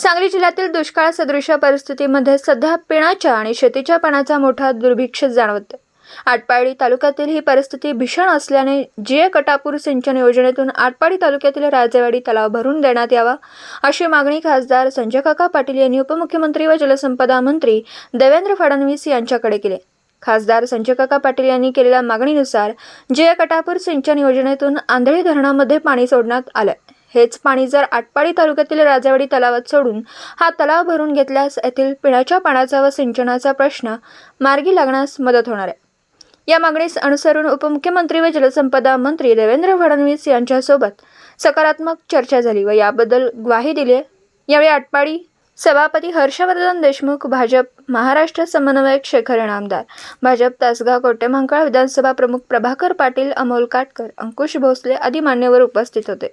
सांगली जिल्ह्यातील दुष्काळ सदृश परिस्थितीमध्ये सध्या पिण्याच्या आणि शेतीच्या पाण्याचा मोठा दुर्भिक्ष जाणवत आटपाडी तालुक्यातील ही परिस्थिती भीषण असल्याने जिए कटापूर सिंचन योजनेतून आटपाडी तालुक्यातील राजेवाडी तलाव भरून देण्यात यावा अशी मागणी खासदार संजय काका पाटील यांनी उपमुख्यमंत्री व जलसंपदा मंत्री देवेंद्र फडणवीस यांच्याकडे केले. खासदार संजय काका पाटील यांनी केलेल्या मागणीनुसार जिए कटापूर सिंचन योजनेतून आंधळी धरणामध्ये पाणी सोडण्यात आलं हेच पाणी जर आटपाडी तालुक्यातील राजेवाडी तलावात सोडून हा तलाव भरून घेतल्यास येथील पिण्याच्या पाण्याचा व सिंचनाचा प्रश्न मार्गी लागण्यास मदत होणार आहे या मागणीस अनुसरून उपमुख्यमंत्री व जलसंपदा मंत्री देवेंद्र फडणवीस यांच्यासोबत सकारात्मक चर्चा झाली व याबद्दल ग्वाही दिली आहे. यावेळी आटपाडी सभापती हर्षवर्धन देशमुख भाजप महाराष्ट्र समन्वयक शेखर इनामदार भाजप तासगाव कोटेमंकाळ विधानसभा प्रमुख प्रभाकर पाटील अमोल काटकर अंकुश भोसले आदी मान्यवर उपस्थित होते